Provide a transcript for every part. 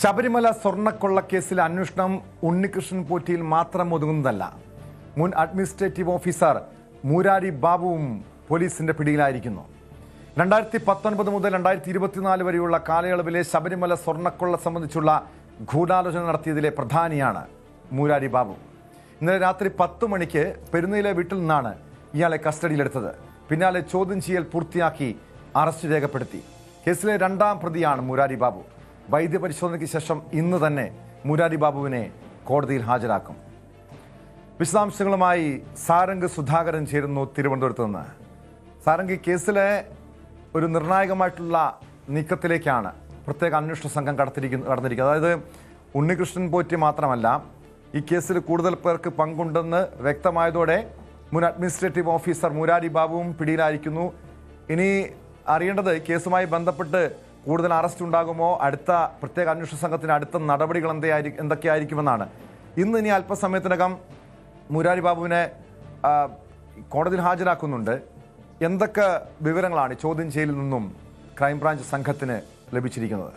ശബരിമല സ്വർണക്കൊള്ളക്കേസിലെ അന്വേഷണം ഉണ്ണികൃഷ്ണൻ പോറ്റിയിൽ മാത്രം ഒതുങ്ങുന്നതല്ല. മുൻ അഡ്മിനിസ്ട്രേറ്റീവ് ഓഫീസർ മൂരാരി ബാബുവും പോലീസിന്റെ പിടിയിലായിരിക്കുന്നു. രണ്ടായിരത്തി പത്തൊൻപത് മുതൽ രണ്ടായിരത്തി ഇരുപത്തിനാല് വരെയുള്ള കാലയളവിലെ ശബരിമല സ്വർണക്കൊള്ള സംബന്ധിച്ചുള്ള ഗൂഢാലോചന നടത്തിയതിലെ പ്രധാനിയാണ് മൂരാരി ബാബു. ഇന്നലെ രാത്രി പത്ത് മണിക്ക് പെരുന്നയിലെ വീട്ടിൽ നിന്നാണ് ഇയാളെ കസ്റ്റഡിയിലെടുത്തത്. പിന്നാലെ ചോദ്യം ചെയ്യൽ പൂർത്തിയാക്കി അറസ്റ്റ് രേഖപ്പെടുത്തി. കേസിലെ രണ്ടാം പ്രതിയാണ് മുരാരി ബാബു. വൈദ്യപരിശോധനയ്ക്ക് ശേഷം ഇന്ന് തന്നെ മുരാരി ബാബുവിനെ കോടതിയിൽ ഹാജരാക്കും. വിശദാംശങ്ങളുമായി സാരംഗ് സുധാകരൻ ചേരുന്നു തിരുവനന്തപുരത്ത് നിന്ന്. സാരംഗ് കേസിലെ ഒരു നിർണായകമായിട്ടുള്ള നീക്കത്തിലേക്കാണ് പ്രത്യേക അന്വേഷണ സംഘം കടത്തിരിക്കുന്നു കടന്നിരിക്കുന്നത്. അതായത് ഉണ്ണികൃഷ്ണൻ പോറ്റി മാത്രമല്ല ഈ കേസിൽ കൂടുതൽ പേർക്ക് പങ്കുണ്ടെന്ന് വ്യക്തമായതോടെ മുൻ അഡ്മിനിസ്ട്രേറ്റീവ് ഓഫീസർ മുരാരി ബാബുവും പിടിയിലായിരിക്കുന്നു. ഇനി അറിയേണ്ടത് കേസുമായി ബന്ധപ്പെട്ട് കൂടുതൽ അറസ്റ്റ് ഉണ്ടാകുമോ? അടുത്ത പ്രത്യേക അന്വേഷണ സംഘത്തിന് അടുത്ത നടപടികൾ എന്തായി എന്തൊക്കെയായിരിക്കുമെന്നാണ്. ഇന്ന് ഇനി അല്പസമയത്തിനകം മുരാരി ബാബുവിനെ കോടതിയിൽ ഹാജരാക്കുന്നുണ്ട്. എന്തൊക്കെ വിവരങ്ങളാണ് ചോദ്യം ചെയ്യലിൽ നിന്നും ക്രൈംബ്രാഞ്ച് സംഘത്തിന് ലഭിച്ചിരിക്കുന്നത്?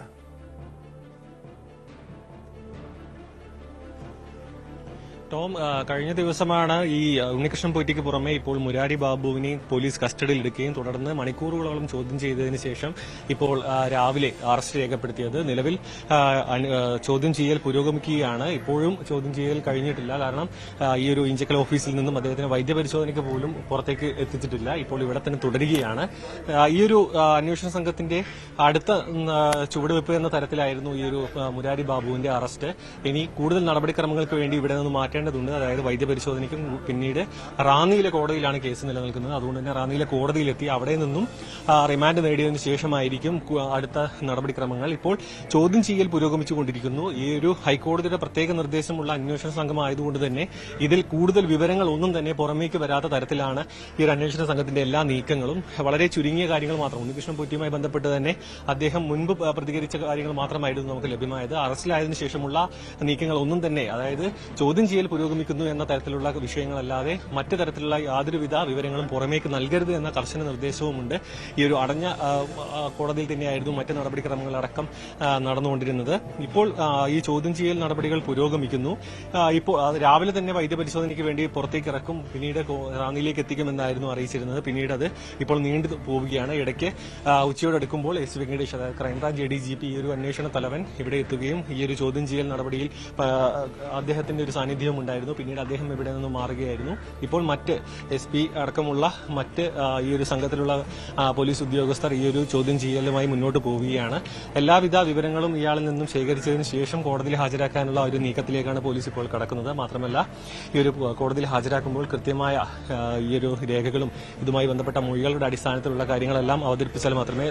ടോം കഴിഞ്ഞ ദിവസമാണ് ഈ ഉണ്ണികൃഷ്ണൻ പൊയ്റ്റിക്ക് പുറമെ ഇപ്പോൾ മുരാരി ബാബുവിനെ പോലീസ് കസ്റ്റഡിയിൽ എടുക്കുകയും തുടർന്ന് മണിക്കൂറുകളോളം ചോദ്യം ചെയ്തതിന് ശേഷം ഇപ്പോൾ രാവിലെ അറസ്റ്റ് രേഖപ്പെടുത്തിയത്. നിലവിൽ ചോദ്യം ചെയ്യൽ പുരോഗമിക്കുകയാണ്. ഇപ്പോഴും ചോദ്യം ചെയ്യൽ കഴിഞ്ഞിട്ടില്ല. കാരണം ഈ ഒരു ഇഞ്ചക്കൽ ഓഫീസിൽ നിന്നും അദ്ദേഹത്തിന് വൈദ്യപരിശോധനയ്ക്ക് പോലും പുറത്തേക്ക് എത്തിച്ചിട്ടില്ല. ഇപ്പോൾ ഇവിടെ തന്നെ തുടരുകയാണ്. ഈ ഒരു അന്വേഷണ സംഘത്തിന്റെ അടുത്ത ചുവടുവെപ്പ് എന്ന തരത്തിലായിരുന്നു ഈ ഒരു മുരാരി ബാബുവിന്റെ അറസ്റ്റ്. ഇനി കൂടുതൽ നടപടിക്രമങ്ങൾക്ക് വേണ്ടി ഇവിടെ നിന്ന് മാറ്റേണ്ടതുണ്ട് അതായത് വൈദ്യപരിശോധനയ്ക്കും പിന്നീട് റാന്നിയിലെ കോടതിയിലാണ് കേസ് നിലനിൽക്കുന്നത്. അതുകൊണ്ട് തന്നെ റാന്നിയിലെ കോടതിയിലെത്തി അവിടെ നിന്നും റിമാൻഡ് നേടിയതിനു ശേഷമായിരിക്കും അടുത്ത നടപടിക്രമങ്ങൾ. ഇപ്പോൾ ചോദ്യം ചെയ്യൽ പുരോഗമിച്ചുകൊണ്ടിരിക്കുന്നു. ഈ ഒരു ഹൈക്കോടതിയുടെ പ്രത്യേക നിർദ്ദേശമുള്ള അന്വേഷണ സംഘമായതുകൊണ്ട് തന്നെ ഇതിൽ കൂടുതൽ വിവരങ്ങൾ ഒന്നും തന്നെ പുറമേക്ക് വരാത്ത തരത്തിലാണ് ഈ ഒരു അന്വേഷണ സംഘത്തിന്റെ എല്ലാ നീക്കങ്ങളും. വളരെ ചുരുങ്ങിയ കാര്യങ്ങൾ മാത്രം. ഉണ്ണികൃഷ്ണൻ പൊറ്റിയുമായി ബന്ധപ്പെട്ട് തന്നെ അദ്ദേഹം മുൻപ് പ്രതികരിച്ച കാര്യങ്ങൾ മാത്രമായിരുന്നു നമുക്ക് ലഭ്യമായത്. അറസ്റ്റിലായതിനു ശേഷമുള്ള നീക്കങ്ങൾ ഒന്നും തന്നെ അതായത് ചോദ്യം ചെയ്യൽ പുരോഗമിക്കുന്നു എന്ന തരത്തിലുള്ള വിഷയങ്ങളല്ലാതെ മറ്റ് തരത്തിലുള്ള യാതൊരുവിധ വിവരങ്ങളും പുറമേക്ക് നൽകരുത് എന്ന കർശന നിർദ്ദേശവുമുണ്ട്. ഈ ഒരു അടഞ്ഞ കോടതിയിൽ തന്നെയായിരുന്നു മറ്റ് നടപടിക്രമങ്ങളടക്കം നടന്നുകൊണ്ടിരുന്നത്. ഇപ്പോൾ ഈ ചോദ്യം ചെയ്യൽ നടപടികൾ പുരോഗമിക്കുന്നു. ഇപ്പോൾ രാവിലെ തന്നെ വൈദ്യപരിശോധനയ്ക്ക് വേണ്ടി പുറത്തേക്ക് ഇറക്കും. പിന്നീട് റാന്നിയിലേക്ക് എത്തിക്കുമെന്നായിരുന്നു അറിയിച്ചിരുന്നത്. പിന്നീട് അത് ഇപ്പോൾ നീണ്ടു പോവുകയാണ്. ഇടയ്ക്ക് ഉച്ചയോടെ ഉച്ചയോട് അടുക്കുമ്പോൾ എസ്. വെങ്കടേഷ് അതായത് crime branch A D G P ഈ ഒരു അന്വേഷണ തലവൻ ഇവിടെ എത്തുകയും ഈ ഒരു ചോദ്യം ചെയ്യൽ നടപടിയിൽ അദ്ദേഹത്തിന്റെ ഒരു സാന്നിധ്യവും ഉണ്ടായിരുന്നു. പിന്നീട് അദ്ദേഹം ഇവിടെ നിന്ന് മാറുകയായിരുന്നു. ഇപ്പോൾ മറ്റ് എസ് പി അടക്കമുള്ള മറ്റ് ഈ ഒരു സംഘത്തിലുള്ള പോലീസ് ഉദ്യോഗസ്ഥർ ഈ ഒരു ചോദ്യം ചെയ്യലുമായി മുന്നോട്ട് പോവുകയാണ്. എല്ലാവിധ വിവരങ്ങളും ഇയാളിൽ നിന്നും ശേഖരിച്ചതിന് ശേഷം കോടതിയിൽ ഹാജരാക്കാനുള്ള ഒരു നീക്കത്തിലേക്കാണ് പോലീസ് ഇപ്പോൾ കടക്കുന്നത്. മാത്രമല്ല ഈ ഒരു കോടതിയിൽ ഹാജരാക്കുമ്പോൾ കൃത്യമായ ഈ ഒരു രേഖകളും ഇതുമായി ബന്ധപ്പെട്ട മൊഴികളുടെ അടിസ്ഥാനത്തിലുള്ള കാര്യങ്ങളെല്ലാം അവതരിപ്പിച്ചാൽ മാത്രമേ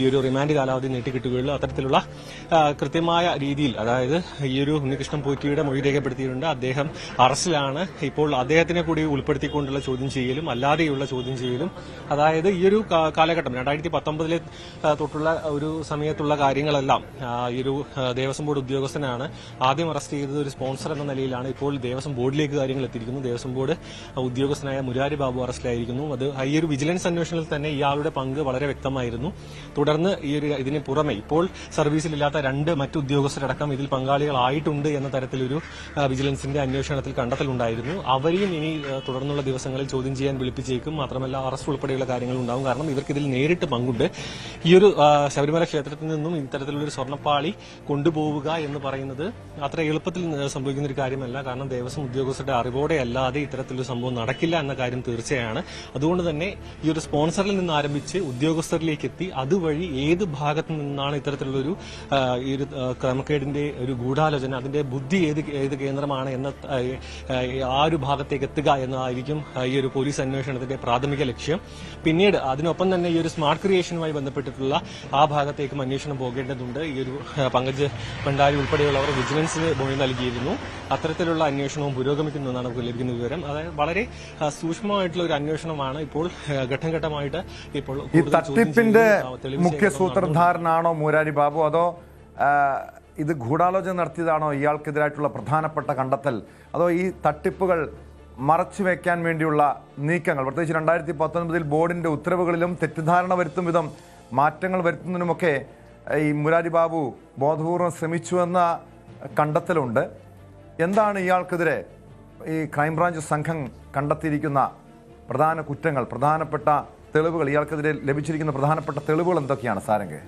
ഈ ഒരു റിമാൻഡ് കാലാവധി നീട്ടിക്കിട്ടുകയുള്ളൂ. അത്തരത്തിലുള്ള കൃത്യമായ രീതിയിൽ അതായത് ഈ ഒരു ഉണ്ണികൃഷ്ണൻ പോറ്റിയുടെ മൊഴി രേഖപ്പെടുത്തിയിട്ടുണ്ട്. അദ്ദേഹം അറസ്റ്റിലാണ്. ഇപ്പോൾ അദ്ദേഹത്തിനെ കൂടി ഉൾപ്പെടുത്തിക്കൊണ്ടുള്ള ചോദ്യം ചെയ്യലും അല്ലാതെയുള്ള ചോദ്യം ചെയ്യലും. അതായത് ഈ ഒരു കാലഘട്ടം രണ്ടായിരത്തി പത്തൊമ്പതിലെ തൊട്ടുള്ള ഒരു സമയത്തുള്ള കാര്യങ്ങളെല്ലാം ഈ ഒരു ദേവസ്വം ബോർഡ് ഉദ്യോഗസ്ഥനാണ് ആദ്യം അറസ്റ്റ് ചെയ്തത് ഒരു സ്പോൺസർ എന്ന നിലയിലാണ്. ഇപ്പോൾ ദേവസ്വം ബോർഡിലേക്ക് കാര്യങ്ങൾ എത്തിയിരിക്കുന്നു. ദേവസ്വം ബോർഡ് ഉദ്യോഗസ്ഥനായ മുരാരി ബാബു അറസ്റ്റിലായിരിക്കുന്നു. അത് ഈ ഒരു വിജിലൻസ് അന്വേഷണത്തിൽ തന്നെ ഇയാളുടെ പങ്ക് വളരെ വ്യക്തമായിരുന്നു. തുടർന്ന് ഈ ഒരു ഇതിന് പുറമെ ഇപ്പോൾ സർവീസിലില്ലാത്ത രണ്ട് മറ്റു ഉദ്യോഗസ്ഥരടക്കം ഇതിൽ പങ്കാളികളായിട്ടുണ്ട് എന്ന തരത്തിലൊരു ആ, വിജിലൻസിന്റെ അന്വേഷണത്തിൽ കണ്ടെത്തലുണ്ടായിരുന്നു. അവരെയും ഇനി തുടർന്നുള്ള ദിവസങ്ങളിൽ ചോദ്യം ചെയ്യാൻ വിളിപ്പിച്ചേക്കും. മാത്രമല്ല അറസ്റ്റ് ഉൾപ്പെടെയുള്ള കാര്യങ്ങൾ ഉണ്ടാവും. കാരണം ഇവർക്കിതിൽ നേരിട്ട് പങ്കുണ്ട്. ഈ ഒരു ശബരിമല ക്ഷേത്രത്തിൽ നിന്നും ഇത്തരത്തിലുള്ള ഒരു സ്വർണപ്പാളി കൊണ്ടുപോവുക എന്ന് പറയുന്നത് അത്ര എളുപ്പത്തിൽ സംഭവിക്കുന്ന ഒരു കാര്യമല്ല. കാരണം ദേവസ്വം ഉദ്യോഗസ്ഥരുടെ അറിവോടെ അല്ലാതെ ഇത്തരത്തിലൊരു സംഭവം നടക്കില്ല എന്ന കാര്യം തീർച്ചയാണ്. അതുകൊണ്ട് തന്നെ ഈ ഒരു സ്പോൺസറിൽ നിന്ന് ആരംഭിച്ച് ഉദ്യോഗസ്ഥരിലേക്ക് എത്തി അതുവഴി ഏത് ഭാഗത്തു നിന്നാണ് ഇത്തരത്തിലുള്ളൊരു ഈ ഒരു ക്രമക്കേടിന്റെ ഒരു ഗൂഢാലോചന അതിന്റെ ബുദ്ധി ഏത് ഏത് കേന്ദ്രമാണ് ആ, ആ, ഒരു ഭാഗത്തേക്ക് എത്തുക എന്നതായിരിക്കും ഈ ഒരു പോലീസ് അന്വേഷണത്തിന്റെ പ്രാഥമിക ലക്ഷ്യം. പിന്നീട് അതിനൊപ്പം തന്നെ ഈ ഒരു സ്മാർട്ട് ക്രിയേഷനുമായി ബന്ധപ്പെട്ടിട്ടുള്ള ആ ഭാഗത്തേക്കും അന്വേഷണം പോകേണ്ടതുണ്ട്. ഈ ഒരു പങ്കജ് ഭണ്ഡാരി ഉൾപ്പെടെയുള്ളവർ വിജിലൻസിന് മൊഴി നൽകിയിരുന്നു. അത്തരത്തിലുള്ള അന്വേഷണവും പുരോഗമിക്കുന്നു എന്നാണ് നമുക്ക് ലഭിക്കുന്ന വിവരം. അതായത് വളരെ സൂക്ഷ്മമായിട്ടുള്ള ഒരു അന്വേഷണമാണ് ഇപ്പോൾ ഘട്ടംഘട്ടമായിട്ട് ഘട്ടം ഘട്ടമായിട്ട് ഇപ്പോൾ ഈ തട്ടിപ്പിന്റെ മുഖ്യ സൂത്രധാരനാണോ മൂരാരി ബാബു? അതോ ഇത് ഗൂഢാലോചന നടത്തിയതാണോ ഇയാൾക്കെതിരായിട്ടുള്ള പ്രധാനപ്പെട്ട കണ്ടെത്തൽ? അതോ ഈ തട്ടിപ്പുകൾ മറച്ചു വയ്ക്കാൻ വേണ്ടിയുള്ള നീക്കങ്ങൾ? പ്രത്യേകിച്ച് രണ്ടായിരത്തി പത്തൊൻപതിൽ ബോർഡിന്റെ ഉത്തരവുകളിലും തെറ്റിദ്ധാരണ വരുത്തും വിധം മാറ്റങ്ങൾ വരുത്തുന്നതിനുമൊക്കെ ഈ മുരാരി ബാബു ബോധപൂർവം ശ്രമിച്ചു എന്ന കണ്ടെത്തലുണ്ട്. എന്താണ് ഇയാൾക്കെതിരെ ഈ ക്രൈംബ്രാഞ്ച് സംഘം കണ്ടെത്തിയിരിക്കുന്ന പ്രധാന കുറ്റങ്ങൾ പ്രധാനപ്പെട്ട തെളിവുകൾ? ഇയാൾക്കെതിരെ ലഭിച്ചിരിക്കുന്ന പ്രധാനപ്പെട്ട തെളിവുകൾ എന്തൊക്കെയാണ് സാരംഗ്?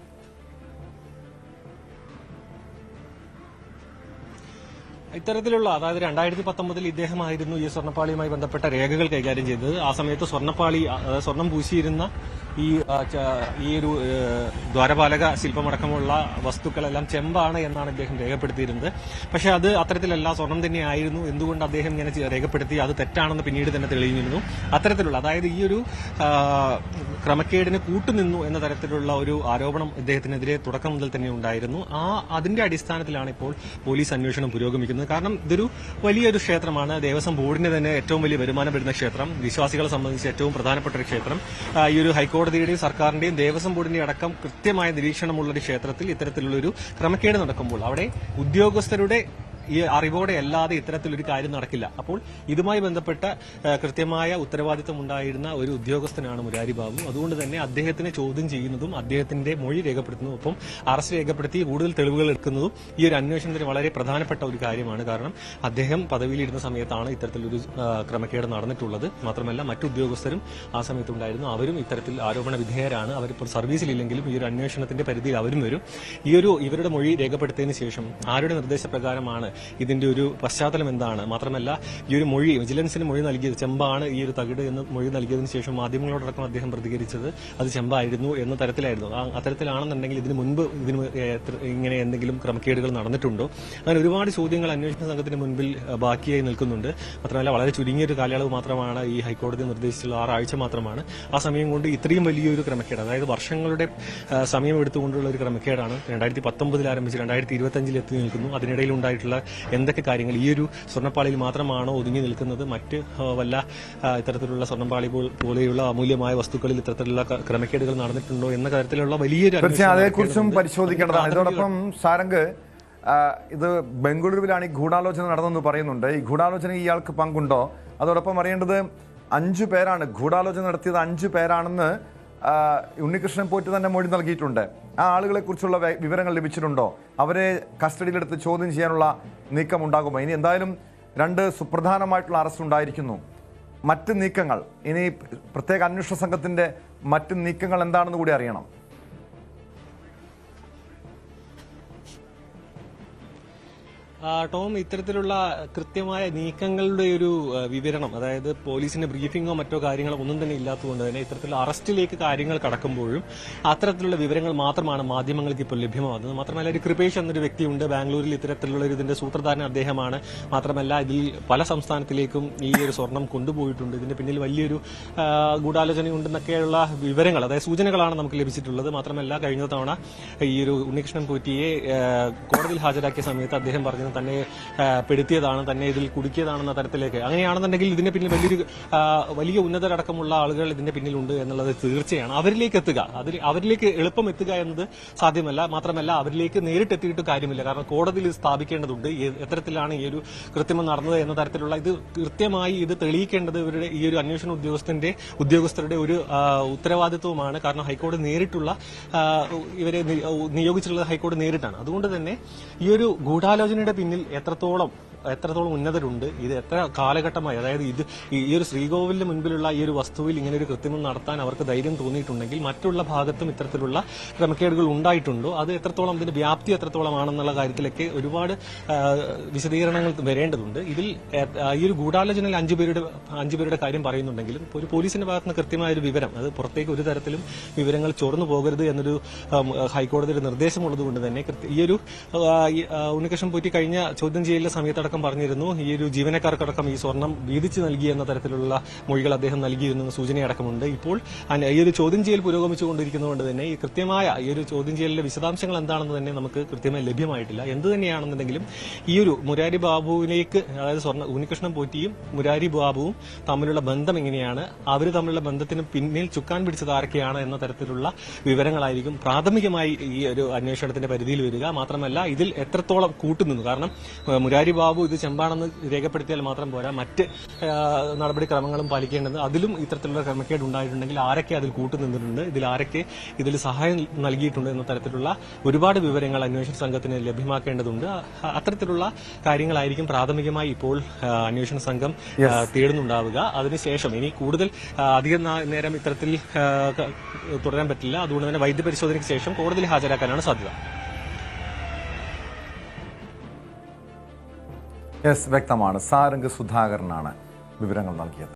ഇത്തരത്തിലുള്ള അതായത് രണ്ടായിരത്തി പത്തൊമ്പതിൽ ഇദ്ദേഹമായിരുന്നു ഈ സ്വർണപ്പാളിയുമായി ബന്ധപ്പെട്ട രേഖകൾ കൈകാര്യം ചെയ്തത്. ആ സമയത്ത് സ്വർണപ്പാളി സ്വർണം പൂശിയിരുന്ന ഈ ഈ ഒരു ദ്വാരപാലക ശില്പമടക്കമുള്ള വസ്തുക്കളെല്ലാം ചെമ്പാണ് എന്നാണ് അദ്ദേഹം രേഖപ്പെടുത്തിയിരുന്നത്. പക്ഷെ അത് അത്തരത്തിലല്ല സ്വർണം തന്നെയായിരുന്നു എന്തുകൊണ്ട് അദ്ദേഹം ഇങ്ങനെ രേഖപ്പെടുത്തി? അത് തെറ്റാണെന്ന് പിന്നീട് തന്നെ തെളിഞ്ഞിരുന്നു അത്തരത്തിലുള്ള അതായത് ഈ ഒരു ക്രമക്കേടിന് കൂട്ടുനിന്നു എന്ന തരത്തിലുള്ള ഒരു ആരോപണം ഇദ്ദേഹത്തിനെതിരെ തുടക്കം മുതൽ തന്നെ ഉണ്ടായിരുന്നു. ആ അതിന്റെ അടിസ്ഥാനത്തിലാണ് ഇപ്പോൾ പോലീസ് അന്വേഷണം പുരോഗമിക്കുന്നത്. കാരണം ഇതൊരു വലിയൊരു ക്ഷേത്രമാണ്. ദേവസ്വം ബോർഡിന് തന്നെ ഏറ്റവും വലിയ വരുമാനം വരുന്ന ക്ഷേത്രം. വിശ്വാസികളെ സംബന്ധിച്ച് ഏറ്റവും പ്രധാനപ്പെട്ട ഒരു ക്ഷേത്രം. ഈ ഒരു ഹൈക്കോടതിയുടെയും സർക്കാരിന്റെയും ദേവസ്വം ബോർഡിന്റെയും അടക്കം കൃത്യമായ നിരീക്ഷണമുള്ള ഒരു ക്ഷേത്രത്തിൽ ഇത്തരത്തിലുള്ളൊരു ക്രമക്കേട് നടക്കുമ്പോൾ അവിടെ ഉദ്യോഗസ്ഥരുടെ ഈ അറിവോടെ അല്ലാതെ ഇത്തരത്തിലൊരു കാര്യം നടക്കില്ല. അപ്പോൾ ഇതുമായി ബന്ധപ്പെട്ട കൃത്യമായ ഉത്തരവാദിത്തം ഉണ്ടായിരുന്ന ഒരു ഉദ്യോഗസ്ഥനാണ് മുരാരി ബാബു. അതുകൊണ്ട് തന്നെ അദ്ദേഹത്തിനെ ചോദ്യം ചെയ്യുന്നതും അദ്ദേഹത്തിന്റെ മൊഴി രേഖപ്പെടുത്തുന്നതും ഒപ്പം അറസ്റ്റ് രേഖപ്പെടുത്തി കൂടുതൽ തെളിവുകൾ എടുക്കുന്നതും ഈ ഒരു അന്വേഷണത്തിന് വളരെ പ്രധാനപ്പെട്ട ഒരു കാര്യമാണ്. കാരണം അദ്ദേഹം പദവിയിലിരുന്ന സമയത്താണ് ഇത്തരത്തിലൊരു ക്രമക്കേട് നടന്നിട്ടുള്ളത്. മാത്രമല്ല മറ്റു ഉദ്യോഗസ്ഥരും ആ സമയത്തുണ്ടായിരുന്നു. അവരും ഇത്തരത്തിൽ ആരോപണ വിധേയരാണ്. അവരിപ്പോൾ സർവീസിലില്ലെങ്കിലും ഈ ഒരു അന്വേഷണത്തിന്റെ പരിധിയിൽ അവരും വരും. ഈ ഒരു ഇവരുടെ മൊഴി രേഖപ്പെടുത്തിയതിനു ശേഷം ആരുടെ നിർദ്ദേശപ്രകാരമാണ് ഇതിന്റെ ഒരു പശ്ചാത്തലം എന്താണ്? മാത്രമല്ല ഈ ഒരു മൊഴി വിജിലൻസിന് മൊഴി നൽകിയത് ചെമ്പാണ് ഈ ഒരു തകിട് എന്ന് മൊഴി നൽകിയതിനു ശേഷം മാധ്യമങ്ങളോടൊപ്പം അദ്ദേഹം പ്രതികരിച്ചത്. അത് ചെമ്പായിരുന്നു എന്ന തരത്തിലായിരുന്നു. അത്തരത്തിലാണെന്നുണ്ടെങ്കിൽ ഇതിന് മുൻപ് ഇതിന് ഇങ്ങനെ എന്തെങ്കിലും ക്രമക്കേടുകൾ നടന്നിട്ടുണ്ടോ? അങ്ങനെ ഒരുപാട് ചോദ്യങ്ങൾ അന്വേഷണ സംഘത്തിന് മുൻപിൽ ബാക്കിയായി നിൽക്കുന്നുണ്ട്. മാത്രമല്ല വളരെ ചുരുങ്ങിയ ഒരു കാലയളവ് മാത്രമാണ് ഈ ഹൈക്കോടതി നിർദ്ദേശിച്ചുള്ള ആറാഴ്ച മാത്രമാണ്. ആ സമയം കൊണ്ട് ഇത്രയും വലിയൊരു ക്രമക്കേട് അതായത് വർഷങ്ങളുടെ സമയം എടുത്തുകൊണ്ടുള്ള ഒരു ക്രമക്കേടാണ് രണ്ടായിരത്തി പത്തൊമ്പതിൽ ആരംഭിച്ച് രണ്ടായിരത്തി ഇരുപത്തി അഞ്ചിൽ എത്തി നിൽക്കുന്നു. അതിനിടയിൽ ഉണ്ടായിട്ടുള്ള എന്തൊക്കെ കാര്യങ്ങൾ? ഈ ഒരു സ്വർണപ്പാളിയിൽ മാത്രമാണോ ഒതുങ്ങി നിൽക്കുന്നത്? മറ്റ് വല്ല ഇത്തരത്തിലുള്ള സ്വർണപ്പാളി പോലെയുള്ള അമൂല്യമായ വസ്തുക്കളിൽ ഇത്തരത്തിലുള്ള ക്രമക്കേടുകൾ നടന്നിട്ടുണ്ടോ എന്ന തരത്തിലുള്ള വലിയൊരു അതേക്കുറിച്ചും പരിശോധിക്കേണ്ടതാണ്. അതോടൊപ്പം ഇതോടൊപ്പം സാരംഗ് ഇത് ബംഗളൂരുവിലാണ് ഈ ഗൂഢാലോചന നടന്നെന്ന് പറയുന്നുണ്ട്. ഈ ഗൂഢാലോചന ഇയാൾക്ക് പങ്കുണ്ടോ? അതോടൊപ്പം അറിയേണ്ടത് അഞ്ചു പേരാണ്. ഗൂഢാലോചന നടത്തിയത് അഞ്ചു പേരാണെന്ന് ഉണ്ണികൃഷ്ണൻ പോയിട്ട് തന്നെ മൊഴി നൽകിയിട്ടുണ്ട്. ആ ആളുകളെ കുറിച്ചുള്ള വിവരങ്ങൾ ലഭിച്ചിട്ടുണ്ടോ? അവരെ കസ്റ്റഡിയിലെടുത്ത് ചോദ്യം ചെയ്യാനുള്ള നീക്കം ഉണ്ടാകുമോ ഇനി എന്തായാലും രണ്ട് സുപ്രധാനമായിട്ടുള്ള അറസ്റ്റ് ഉണ്ടായിരിക്കുന്നു. മറ്റ് നീക്കങ്ങൾ ഇനി പ്രത്യേക അന്വേഷണ സംഘത്തിന്റെ മറ്റ് നീക്കങ്ങൾ എന്താണെന്ന് കൂടി അറിയണം. ടോം ഇത്തരത്തിലുള്ള കൃത്യമായ നീക്കങ്ങളുടെ ഒരു വിവരണം അതായത് പോലീസിന്റെ ബ്രീഫിംഗോ മറ്റോ കാര്യങ്ങളോ ഒന്നും തന്നെ ഇല്ലാത്തതുകൊണ്ട് തന്നെ ഇത്തരത്തിലുള്ള അറസ്റ്റിലേക്ക് കാര്യങ്ങൾ കടക്കുമ്പോഴും അത്തരത്തിലുള്ള വിവരങ്ങൾ മാത്രമാണ് മാധ്യമങ്ങൾക്ക് ഇപ്പോൾ ലഭ്യമാകുന്നത്. മാത്രമല്ല ഒരു കൃപേഷ് എന്നൊരു വ്യക്തിയുണ്ട്. ബാംഗ്ലൂരിൽ ഇത്തരത്തിലുള്ള ഒരു ഇതിന്റെ സൂത്രധാരൻ അദ്ദേഹമാണ്. മാത്രമല്ല ഇതിൽ പല സംസ്ഥാനത്തിലേക്കും ഈ ഒരു സ്വർണം കൊണ്ടുപോയിട്ടുണ്ട്. ഇതിന്റെ പിന്നിൽ വലിയൊരു ഗൂഢാലോചനയുണ്ടെന്നൊക്കെയുള്ള വിവരങ്ങൾ അതായത് സൂചനകളാണ് നമുക്ക് ലഭിച്ചിട്ടുള്ളത്. മാത്രമല്ല കഴിഞ്ഞ തവണ ഈ ഒരു ഉണ്ണികൃഷ്ണൻ പോറ്റിയെ കോടതിയിൽ ഹാജരാക്കിയ സമയത്ത് അദ്ദേഹം പറഞ്ഞത് തന്നെ പെടുത്തിയതാണ് തന്നെ ഇതിൽ കുടുക്കിയതാണെന്ന തരത്തിലേക്ക്. അങ്ങനെയാണെന്നുണ്ടെങ്കിൽ ഇതിന്റെ പിന്നിൽ വലിയൊരു വലിയ ഉന്നതരടക്കമുള്ള ആളുകൾ ഇതിന്റെ പിന്നിലുണ്ട് എന്നുള്ളത് തീർച്ചയാണ്. അവരിലേക്ക് എത്തുക. അതിൽ അവരിലേക്ക് എളുപ്പം എത്തുക എന്നത് സാധ്യമല്ല. മാത്രമല്ല അവരിലേക്ക് നേരിട്ട് എത്തിയിട്ട് കാര്യമില്ല. കാരണം കോടതിയിൽ സ്ഥാപിക്കേണ്ടതുണ്ട്. എത്തരത്തിലാണ് ഈ ഒരു കൃത്രിമം നടന്നത് എന്ന തരത്തിലുള്ള ഇത് കൃത്യമായി ഇത് തെളിയിക്കേണ്ടത് ഇവരുടെ ഈ ഒരു അന്വേഷണ ഉദ്യോഗസ്ഥന്റെ ഉദ്യോഗസ്ഥരുടെ ഒരു ഉത്തരവാദിത്വമാണ് കാരണം ഹൈക്കോടതി നേരിട്ടുള്ള ഇവരെ നിയോഗിച്ചിട്ടുള്ളത് ഹൈക്കോടതി നേരിട്ടാണ്. അതുകൊണ്ട് തന്നെ ഈ ഒരു ഗൂഢാലോചനയുടെ പിന്നിൽ എത്രത്തോളം എത്രത്തോളം ഉന്നതരുണ്ട് ഇത് എത്ര കാലഘട്ടമായി അതായത് ഇത് ഈ ഒരു ശ്രീകോവിലിന് മുൻപിലുള്ള ഈ ഒരു വസ്തുവിൽ ഇങ്ങനെ ഒരു കൃത്രിമം നടത്താൻ അവർക്ക് ധൈര്യം തോന്നിയിട്ടുണ്ടെങ്കിൽ മറ്റുള്ള ഭാഗത്തും ഇത്തരത്തിലുള്ള ക്രമക്കേടുകൾ ഉണ്ടായിട്ടുണ്ടോ? അത് എത്രത്തോളം ഇതിന്റെ വ്യാപ്തി എത്രത്തോളമാണെന്നുള്ള കാര്യത്തിലൊക്കെ ഒരുപാട് വിശദീകരണങ്ങൾ വരേണ്ടതുണ്ട്. ഇതിൽ ഈ ഒരു ഗൂഢാലോചനയിൽ അഞ്ചുപേരുടെ അഞ്ചുപേരുടെ അഞ്ചു പേരുടെ കാര്യം പറയുന്നുണ്ടെങ്കിലും ഒരു പോലീസിന്റെ ഭാഗത്ത് നിന്ന് കൃത്യമായ ഒരു വിവരം അത് പുറത്തേക്ക് ഒരു തരത്തിലും വിവരങ്ങൾ ചോർന്നു പോകരുത് എന്നൊരു ഹൈക്കോടതിയുടെ നിർദ്ദേശമുള്ളത് കൊണ്ട് തന്നെ ഈ ഒരു ഉണ്ണികൃഷ്ണൻ പോറ്റി ചോദ്യം ചെയ്യലിന്റെ സമയത്തടക്കം പറഞ്ഞിരുന്നു. ഈ ഒരു ജീവനക്കാർക്കടക്കം ഈ സ്വർണം വീതിച്ചു നൽകി എന്ന തരത്തിലുള്ള മൊഴികൾ അദ്ദേഹം നൽകിയിരുന്നു സൂചനയടക്കമുണ്ട്. ഇപ്പോൾ ഈ ഒരു ചോദ്യം ചെയ്യൽ പുരോഗമിച്ചുകൊണ്ടിരിക്കുന്നതുകൊണ്ട് തന്നെ ഈ കൃത്യമായ ഈ ഒരു ചോദ്യം ചെയ്യലിലെ വിശദാംശങ്ങൾ എന്താണെന്ന് തന്നെ നമുക്ക് കൃത്യമായി ലഭ്യമായിട്ടില്ല. എന്ത് തന്നെയാണെന്നുണ്ടെങ്കിലും ഈ ഒരു മുരാരി ബാബുവിലേക്ക് അതായത് സ്വർണ ഉണ്ണികൃഷ്ണൻ പോറ്റിയും മുരാരി ബാബുവും തമ്മിലുള്ള ബന്ധം എങ്ങനെയാണ്? അവർ തമ്മിലുള്ള ബന്ധത്തിന് പിന്നിൽ ചുക്കാൻ പിടിച്ചത് ആരൊക്കെയാണ് എന്ന തരത്തിലുള്ള വിവരങ്ങളായിരിക്കും പ്രാഥമികമായി ഈ ഒരു അന്വേഷണത്തിന്റെ പരിധിയിൽ വരിക. മാത്രമല്ല ഇതിൽ എത്രത്തോളം കൂട്ടുനിന്നു? കാരണം മുരാരി ബാബു ഇത് ചെമ്പാണെന്ന് രേഖപ്പെടുത്തിയാൽ മാത്രം പോരാ. മറ്റ് നടപടിക്രമങ്ങളും പാലിക്കേണ്ടത് അതിലും ഇത്തരത്തിലുള്ള ക്രമക്കേട് ഉണ്ടായിട്ടുണ്ടെങ്കിൽ ആരൊക്കെ അതിൽ കൂട്ടുനിന്നിട്ടുണ്ട് ഇതിൽ ആരൊക്കെ ഇതിൽ സഹായം നൽകിയിട്ടുണ്ട് എന്ന തരത്തിലുള്ള ഒരുപാട് വിവരങ്ങൾ അന്വേഷണ സംഘത്തിന് ലഭ്യമാക്കേണ്ടതുണ്ട്. അത്തരത്തിലുള്ള കാര്യങ്ങളായിരിക്കും പ്രാഥമികമായി ഇപ്പോൾ അന്വേഷണ സംഘം തേടുന്നുണ്ടാവുക. അതിനുശേഷം ഇനി കൂടുതൽ അധികം നേരം ഇത്തരത്തിൽ തുടരാൻ പറ്റില്ല. അതുകൊണ്ട് തന്നെ വൈദ്യപരിശോധനയ്ക്ക് ശേഷം കോടതിയിൽ ഹാജരാക്കാനാണ് സാധ്യത. യെസ് വ്യക്തമാണ്. സാരംഗ് സുധാകരനാണ് വിവരങ്ങൾ നൽകിയത്.